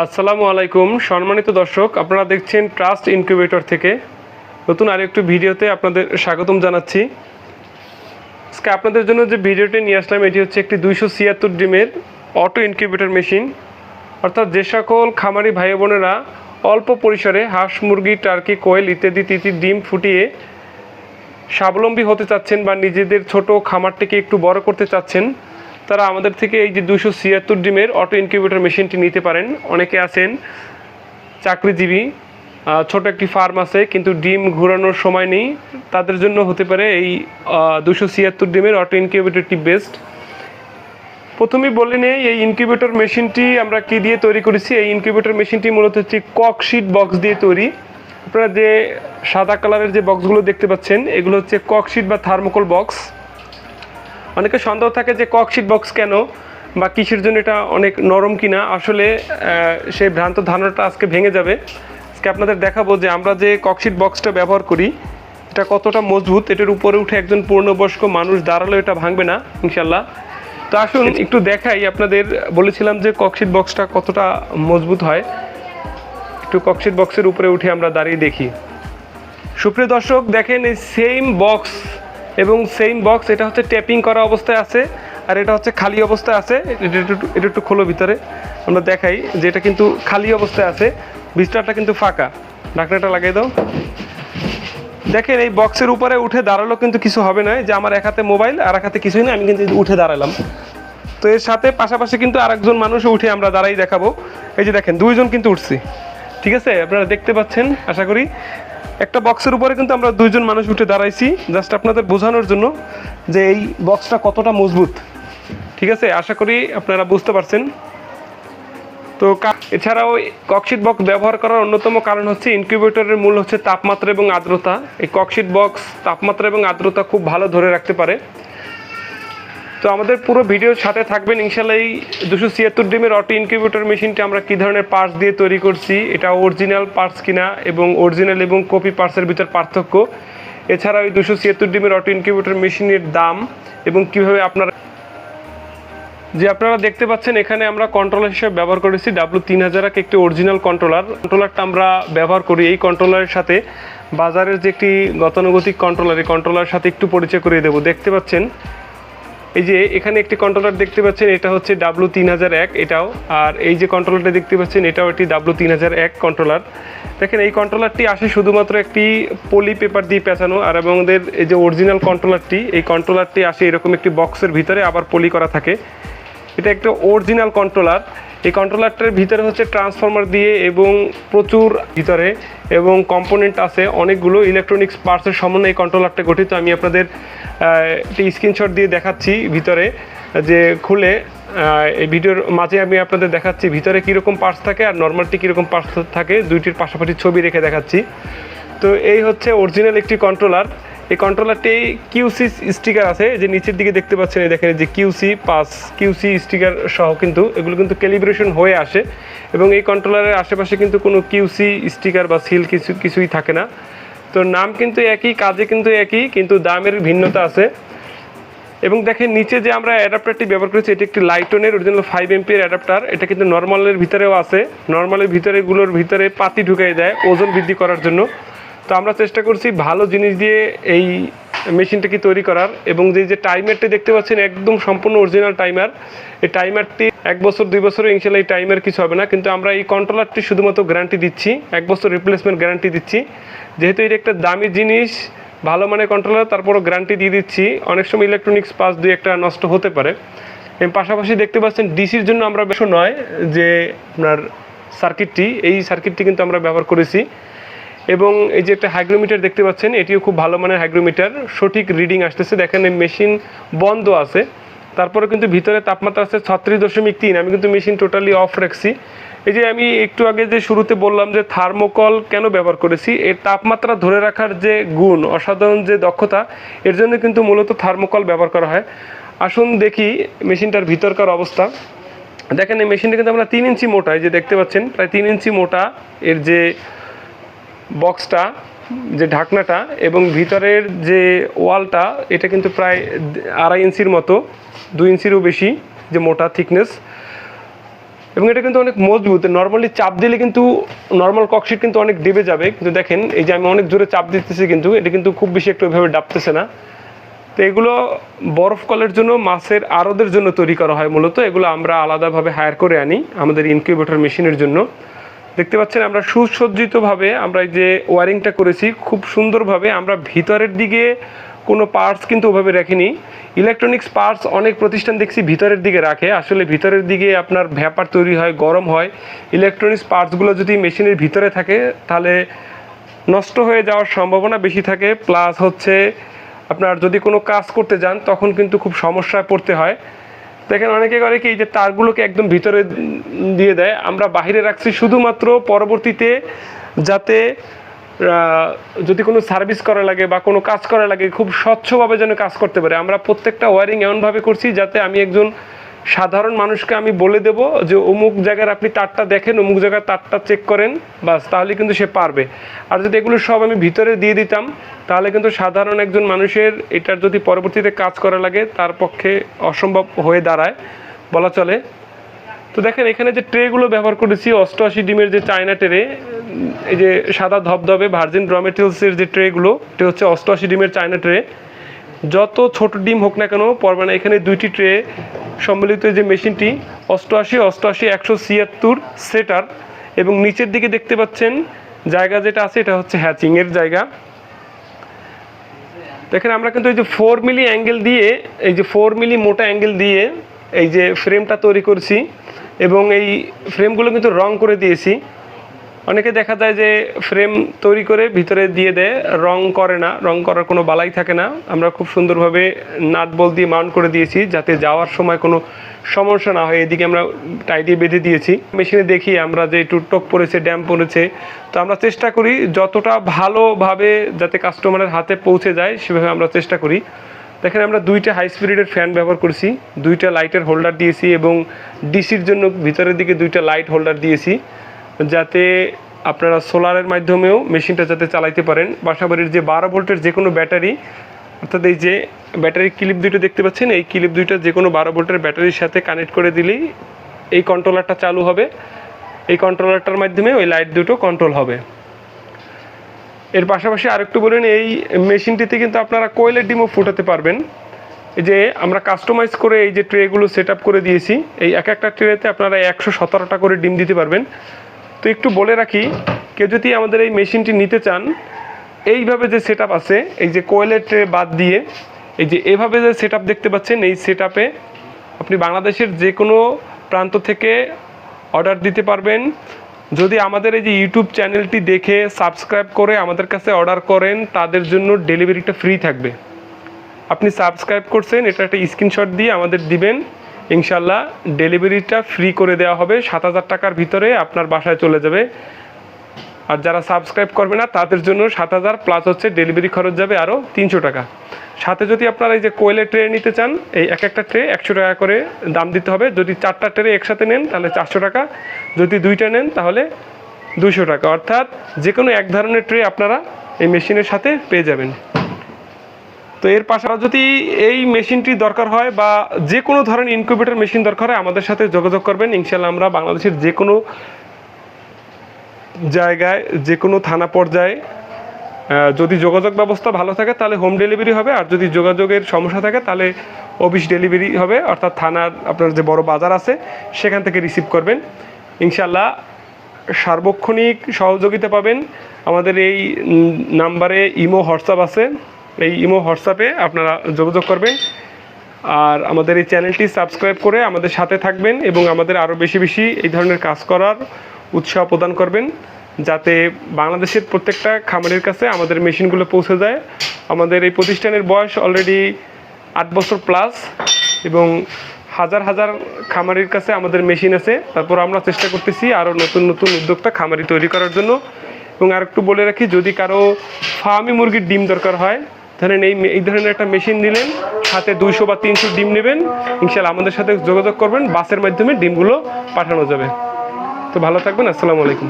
আসসালামু আলাইকুম, সম্মানিত দর্শক, আপনারা দেখছেন ট্রাস্ট ইনকিউবেটর থেকে। নতুন আরেকটু ভিডিওতে আপনাদের স্বাগতম জানাচ্ছি। আজকে আপনাদের জন্য যে ভিডিওটি নিয়ে আসলাম, এটি হচ্ছে একটি দুইশো ছিয়াত্তর ডিমের অটো ইনকিউবেটর মেশিন অর্থাৎ যে সকল খামারি ভাই বোনেরা অল্প পরিসরে হাঁস, মুরগি টার্কি কোয়েল ইত্যাদি ইত্যাদি ডিম ফুটিয়ে স্বাবলম্বী হতে চাচ্ছেন বা নিজেদের ছোট খামারটিকে একটু বড় করতে চাচ্ছেন তারা আমাদের থেকে এই যে দুশো ছিয়াত্তর ডিমের অটো ইনকিউবেটর মেশিনটি নিতে পারেন। অনেকে আছেন চাকরিজীবী ছোট একটি ফার্ম আছে, কিন্তু ডিম ঘোরানোর সময় নেই। তাদের জন্য হতে পারে এই দুশো ছিয়াত্তর ডিমের অটো ইনকিউবেটরটি বেস্ট। প্রথমেই বলে নেই, এই ইনকিউবেটর মেশিনটি আমরা কি দিয়ে তৈরি করেছি? এই ইনকিউবেটর মেশিনটি মূলত হচ্ছে ককশিট বক্স দিয়ে তৈরি। আপনারা যে সাদা কালারের যে বক্সগুলো দেখতে পাচ্ছেন, এগুলো হচ্ছে ককশিট বা থার্মোকল বক্স। অনেকে সন্দেহ থাকে যে ককশিট বক্স কেন বা কিসের জন্য এটা অনেক নরম কিনা। আসলে সেই ভ্রান্ত ধারণাটা আজকে ভেঙে যাবে। আজকে আপনাদের দেখাবো যে আমরা যে ককশিট বক্সটা ব্যবহার করি, এটা কতটা মজবুত, এটার উপরে উঠে একজন পূর্ণবয়স্ক মানুষ দাঁড়ালেও এটা ভাঙবে না ইনশাল্লাহ তো আসুন একটু দেখাই, আপনাদের বলেছিলাম যে ককশিট বক্সটা কতটা মজবুত হয়। একটু ককশিট বক্সের উপরে উঠে আমরা দাঁড়িয়ে দেখি। সুপ্রিয় দর্শক, দেখেন এই সেম বক্স এবং সেম বক্স এটা হচ্ছে ট্যাপিং করা অবস্থায় আছে, আর এটা হচ্ছে খালি অবস্থায় আছে। এটা একটু এটা একটু খোলো ভিতরে, আমরা দেখাই যে এটা কিন্তু খালি অবস্থায় আছে বিস্তারটা কিন্তু ফাঁকা। ঢাকনাটা লাগিয়ে দাও। দেখেন, এই বক্সের উপরে উঠে দাঁড়াল কিন্তু কিছু হবে না যে আমার এক হাতে মোবাইল আর এক হাতে কিছুই না, আমি কিন্তু উঠে দাঁড়ালাম। তো এর সাথে পাশাপাশি কিন্তু আরেকজন মানুষ উঠে আমরা দাঁড়াই দেখাবো। এই যে দেখেন, দুইজন কিন্তু উঠছি। ঠিক আছে, আপনারা দেখতে পাচ্ছেন, আশা করি। একটা বক্সের উপরে কিন্তু আমরা দুইজন মানুষ উঠে দাঁড়াইছি জাস্ট আপনাদের বোঝানোর জন্য যে এই বক্সটা কতটা মজবুত। ঠিক আছে? আশা করি আপনারা বুঝতে পারছেন। তো এছাড়াও ককশিট বক্স ব্যবহার করার অন্যতম কারণ হচ্ছে ইনকিউবেটরের মূল হচ্ছে তাপমাত্রা এবং আর্দ্রতা। এই ককশিট বক্স তাপমাত্রা এবং আর্দ্রতা খুব ভালো ধরে রাখতে পারে। তো আমাদের পুরো ভিডিওর সাথে থাকবেন। ইনশাল্লাহ এই দুশো ছিয়াত্তর ডিমের অটো ইনকিউবেটর মেশিনটি আমরা কী ধরনের পার্টস দিয়ে তৈরি করছি, এটা অরিজিনাল পার্টস কিনা এবং অরিজিনাল এবং কপি পার্টসের ভিতর পার্থক্য। এছাড়া ওই দুশো ছিয়াত্তর ডিমের অটো ইনকিউবেটর মেশিনের দাম এবং কীভাবে আপনারা যে আপনারা দেখতে পাচ্ছেন, এখানে আমরা কন্ট্রোলার হিসেবে ব্যবহার করেছি ডাব্লু তিন হাজার এক একটি অরিজিনাল কন্ট্রোলার কন্ট্রোলারটা আমরা ব্যবহার করি এই কন্ট্রোলারের সাথে। বাজারের যে একটি গতানুগতিক কন্ট্রোলার এই কন্ট্রোলারের সাথে একটু পরিচয় করিয়ে দেবো। দেখতে পাচ্ছেন এই যে এখানে একটি কন্ট্রোলার দেখতে পাচ্ছেন, এটা হচ্ছে ডাব্লু তিন হাজার এক, এটাও। আর এই যে কন্ট্রোলারটা দেখতে পাচ্ছেন, এটাও একটি ডাব্লু তিন হাজার এক কন্ট্রোলার দেখেন, এই কন্ট্রোলারটি আসে শুধুমাত্র একটি পলি পেপার দিয়ে পেঁচানো, আর এবং ওদের এই যে অরিজিনাল কন্ট্রোলারটি এই কন্ট্রোলারটি আসে এরকম একটি বক্সের ভিতরে আবার পলি করা থাকে। এটা একটা অরিজিনাল কন্ট্রোলার এই কন্ট্রোলারটার ভিতরে হচ্ছে ট্রান্সফর্মার দিয়ে এবং প্রচুর ভিতরে এবং কম্পোনেন্ট আছে, অনেকগুলো ইলেকট্রনিক্স পার্টসের সমন্বয়ে এই কন্ট্রোলারটা গঠিত। আমি আপনাদের একটি স্ক্রিনশট দিয়ে দেখাচ্ছি ভিতরে, যে খুলে এই ভিডিওর মাঝে আমি আপনাদের দেখাচ্ছি ভিতরে কীরকম পার্টস থাকে আর নর্মালটি কীরকম পার্টস থাকে। দুইটির পাশাপাশি ছবি রেখে দেখাচ্ছি। তো এই হচ্ছে অরিজিনাল একটি কন্ট্রোলার এই কন্ট্রোলারটি কিউসি স্টিকার আছে, যে নিচের দিকে দেখতে পাচ্ছেন, এই দেখেন যে কিউসি পাস কিউসি স্টিকার সহ কিন্তু এগুলো কিন্তু ক্যালিব্রেশন হয়ে আসে এবং এই কন্ট্রোলারের আশেপাশে কিন্তু কোনো কিউসি স্টিকার বা সিল কিছু, কিছুই থাকে না। তো নাম কিন্তু একই, কাজে কিন্তু একই, কিন্তু দামের ভিন্নতা আছে। এবং দেখেন নিচে যে আমরা অ্যাডাপ্টারটি ব্যবহার করেছি, এটি একটি লাইটনের অরিজিনাল ফাইভ এমপির অ্যাডাপ্টার এটা কিন্তু নর্মালের ভিতরেও আছে। নর্মালের ভিতরেগুলোর ভিতরে পাতি ঢুকিয়ে দেয়, ওজন বৃদ্ধি করার জন্য। তো আমরা চেষ্টা করছি ভালো জিনিস দিয়ে এই মেশিনটাকে তৈরি করার এবং যে যে টাইমারটি দেখতে পাচ্ছেন একদম সম্পূর্ণ অরিজিনাল টাইমার। এই টাইমারটি এক বছর, দুই বছর ইনশাল্লাহ এই টাইমার কিছু হবে না, কিন্তু আমরা এই কন্ট্রোলারটি শুধুমাত্র গ্যারান্টি দিচ্ছি, এক বছর রিপ্লেসমেন্ট গ্যারান্টি দিচ্ছি। যেহেতু এটা একটা দামি জিনিস, ভালো মানে কন্ট্রোলার তারপরও গ্যারান্টি দিয়ে দিচ্ছি। অনেক সময় ইলেকট্রনিক্স পাস দুই একটা নষ্ট হতে পারে। এবং পাশাপাশি দেখতে পাচ্ছেন ডিসির জন্য আমরা বেশ নয়, যে আপনার সার্কিটটি এই সার্কিটটি কিন্তু আমরা ব্যবহার করেছি। এবং এই যে একটা হাইগ্রোমিটার দেখতে পাচ্ছেন, এটিও খুব ভালো মানের হাইগ্রোমিটার সঠিক রিডিং আসতেছে। দেখেন, এই মেশিন বন্ধ আছে। তারপরে কিন্তু ভিতরে তাপমাত্রা আছে ছত্রিশ দশমিক তিন। আমি কিন্তু মেশিন টোটালি অফ রাখছি। এই যে আমি একটু আগে যে শুরুতে বললাম যে থার্মোকল কেন ব্যবহার করেছি, এর তাপমাত্রা ধরে রাখার যে গুণ, অসাধারণ যে দক্ষতা, এর জন্য কিন্তু মূলত থার্মোকল ব্যবহার করা হয়। আসুন দেখি মেশিনটার ভিতরকার অবস্থা। দেখেন, এই মেশিনটা কিন্তু আমরা তিন ইঞ্চি মোটা, এই যে দেখতে পাচ্ছেন, প্রায় তিন ইঞ্চি মোটা এর যে বক্সটা যে ঢাকনাটা এবং ভিতরের যে ওয়ালটা, এটা কিন্তু প্রায় আড়াই ইঞ্চির মতো, দুই ইঞ্চিরও বেশি, যে মোটা থিকনেস এবং এটা কিন্তু অনেক মজবুত। নর্মালি চাপ দিলে কিন্তু নর্মাল ককশিট কিন্তু অনেক ডেবে যাবে। কিন্তু দেখেন, এই যে আমি অনেক জোরে চাপ দিতেছি কিন্তু, এটা কিন্তু খুব বেশি একটু ওইভাবে ডাবতেছে না। তো এগুলো বরফ কলের জন্য, মাছের আড়দের জন্য তৈরি করা হয় মূলত। এগুলো আমরা আলাদাভাবে হায়ার করে আনি আমাদের ইনকিউবেটর মেশিনের জন্য। দেখতে পাচ্ছেন, আমরা সুসজ্জিতভাবে আমরা এই যে ওয়ারিংটা করেছি, খুব সুন্দরভাবে আমরা ভিতরের দিকে কোনো পার্টস কিন্তু ওভাবে রাখিনি। ইলেকট্রনিক্স পার্টস অনেক প্রতিষ্ঠান দেখছি ভিতরের দিকে রাখে। আসলে ভিতরের দিকে আপনার ভ্যাপার তৈরি হয়, গরম হয়। ইলেকট্রনিক্স পার্টসগুলো যদি মেশিনের ভিতরে থাকে, তাহলে নষ্ট হয়ে যাওয়ার সম্ভাবনা বেশি থাকে। প্লাস হচ্ছে, আপনার যদি কোনো কাজ করতে যান, তখন কিন্তু খুব সমস্যায় পড়তে হয়। দেখেন, অনেকে করে কি যে তারগুলোকে একদম ভিতরে দিয়ে দেয়। আমরা বাহিরে রাখছি শুধুমাত্র পরবর্তীতে যাতে যদি কোনো সার্ভিস করা লাগে বা কোনো কাজ করা লাগে, খুব স্বচ্ছভাবে যেন কাজ করতে পারে। আমরা প্রত্যেকটা ওয়ারিং এমনভাবে করছি যাতে আমি একজন সাধারণ মানুষকে আমি বলে দেব যে অমুক জায়গার আপনি তারটা দেখেন, অমুক জায়গার তারটা চেক করেন, বাস, তাহলে কিন্তু সে পারবে। আর যদি এগুলো সব আমি ভিতরে দিয়ে দিতাম, তাহলে কিন্তু সাধারণ একজন মানুষের এটার যদি পরবর্তীতে কাজ করা লাগে, তার পক্ষে অসম্ভব হয়ে দাঁড়ায়, বলা চলে। তো দেখেন, এখানে যে ট্রেগুলো ব্যবহার করেছি, অষ্টআশি ডিমের যে চায়না ট্রে এই যে সাদা ধবধবে ভার্জিন র মেটেরিয়ালসের যে ট্রেগুলো এটা হচ্ছে অষ্টআশি ডিমের চায়না ট্রে যত ছোট ডিম হোক না কেন পড়বে না এখানে দুইটি ট্রে, সম্মিলিত যে মেশিনটি, অষ্টআশি অষ্টআশি, একশো ছিয়াত্তর সেটার। এবং নিচের দিকে দেখতে পাচ্ছেন, জায়গা যেটা আছে, এটা হচ্ছে হ্যাচিংয়ের জায়গা। দেখেন, আমরা কিন্তু এই যে ফোর মিলি অ্যাঙ্গেল দিয়ে, এই যে ফোর মিলি মোটা অ্যাঙ্গেল দিয়ে এই যে ফ্রেমটা তৈরি করছি এবং এই ফ্রেমগুলো কিন্তু রং করে দিয়েছি। অনেকে দেখা যায় যে ফ্রেম তৈরি করে ভিতরে দিয়ে দেয়, রং করে না, রং করার কোনো বালাই থাকে না। আমরা খুব সুন্দরভাবে নাট বল দিয়ে মাউন্ট করে দিয়েছি যাতে যাওয়ার সময় কোনো সমস্যা না হয়। এদিকে আমরা টাই দিয়ে বেঁধে দিয়েছি। মেশিনে দেখি আমরা যে টুকটক পড়েছে ড্যাম পড়েছে। তো আমরা চেষ্টা করি যতটা ভালোভাবে যাতে কাস্টমারের হাতে পৌঁছে যায়, সেভাবে আমরা চেষ্টা করি। দেখেন আমরা দুইটা হাই স্পিডের ফ্যান ব্যবহার করছি, দুইটা লাইটের হোল্ডার দিয়েছি এবং ডিসির জন্য ভিতরের দিকে দুইটা লাইট হোল্ডার দিয়েছি। যাতে আপনারা সোলারের মাধ্যমেও মেশিনটা যাতে চালাইতে পারেন। বাসাবাড়ির যে বারো ভোল্টের যে কোনো ব্যাটারি, অর্থাৎ এই যে ব্যাটারি ক্লিপ দুটো দেখতে পাচ্ছেন, এই ক্লিপ দুইটা যে কোনো বারো ভোল্টের ব্যাটারির সাথে কানেক্ট করে দিলেই এই কন্ট্রোলারটা চালু হবে। এই কন্ট্রোলারটার মাধ্যমে ওই লাইট দুটো কন্ট্রোল হবে। এর পাশাপাশি আরেকটু বলুন, এই মেশিনটিতে কিন্তু আপনারা কোয়েলের ডিমও ফুটাতে পারবেন। এই যে আমরা কাস্টমাইজ করে এই যে ট্রেগুলো সেট করে দিয়েছি, এই এক একটা ট্রেতে আপনারা একশো সতেরোটা করে ডিম দিতে পারবেন। তো একটু বলে রাখি, কেউ যদি আমাদের এই মেশিনটি নিতে চান, এইভাবে যে সেট আছে, এই যে কোয়েলের ট্রে বাদ দিয়ে, এই যে এভাবে যে সেট দেখতে পাচ্ছেন, এই সেট আপনি বাংলাদেশের যে কোনো প্রান্ত থেকে অর্ডার দিতে পারবেন। যদি আমাদের এই যে ইউটিউব চ্যানেলটি দেখে সাবস্ক্রাইব করে আমাদের কাছে অর্ডার করেন, তাদের জন্য ডেলিভারিটা ফ্রি থাকবে। আপনি সাবস্ক্রাইব করছেন, এটা একটা স্ক্রিনশট দিয়ে আমাদের দিবেন। ইনশাল্লাহ ডেলিভারিটা ফ্রি করে দেওয়া হবে। সাত হাজার টাকার ভিতরে আপনার বাসায় চলে যাবে। আর যারা সাবস্ক্রাইব করবে না, তাদের জন্য সাত হাজার প্লাস হচ্ছে ডেলিভারি খরচ যাবে আরও তিনশো টাকা। সাথে যদি আপনারা এই যে কোয়েলের ট্রে নিতে চান, এই এক একটা ট্রে একশো টাকা করে দাম দিতে হবে। যদি চারটা ট্রে একসাথে নেন, তাহলে চারশো টাকা। যদি দুইটা নেন, তাহলে দুশো টাকা। অর্থাৎ যে কোনো এক ধরনের ট্রে আপনারা এই মেশিনের সাথে পেয়ে যাবেন। তো এর পাশাপাশি যদি এই মেশিনটি দরকার হয় বা যে কোনো ধরনের ইনকিউবেটর মেশিন দরকার হয়, আমাদের সাথে যোগাযোগ করবেন। ইনশাল্লাহ আমরা বাংলাদেশের যে কোনো জায়গায়, যে কোনো থানা পর্যায়ে যদি যোগাযোগ ব্যবস্থা ভালো থাকে, তাহলে হোম ডেলিভারি হবে। আর যদি যোগাযোগের সমস্যা থাকে, তাহলে অফিস ডেলিভারি হবে। অর্থাৎ থানার আপনার যে বড় বাজার আছে, সেখান থেকে রিসিভ করবেন। ইনশাল্লাহ সার্বক্ষণিক সহযোগিতা পাবেন। আমাদের এই নাম্বারে ইমো, হোয়াটসঅ্যাপ আছে। এই ইমো হোয়াটসঅ্যাপে আপনারা যোগাযোগ করবেন। আর আমাদের এই চ্যানেলটি সাবস্ক্রাইব করে আমাদের সাথে থাকবেন এবং আমাদের আরও বেশি বেশি এই ধরনের কাজ করার উৎসাহ প্রদান করবেন, যাতে বাংলাদেশের প্রত্যেকটা খামারের কাছে আমাদের মেশিনগুলো পৌঁছে যায়। আমাদের এই প্রতিষ্ঠানের বয়স অলরেডি আট বছর প্লাস এবং হাজার হাজার খামারির কাছে আমাদের মেশিন আছে। তারপর আমরা চেষ্টা করতেছি আরও নতুন নতুন উদ্যোক্তা খামারি তৈরি করার জন্য। এবং আর একটু বলে রাখি, যদি কারও ফার্মি মুরগির ডিম দরকার হয় ধরেন এই এই ধরনের একটা মেশিন নিলেন হাতে দুইশো বা তিনশো ডিম নেবেন। ইনশাল্লাহ আমাদের সাথে যোগাযোগ করবেন, বাসের মাধ্যমে ডিমগুলো পাঠানো যাবে। তো ভালো থাকবেন, আসসালামু আলাইকুম।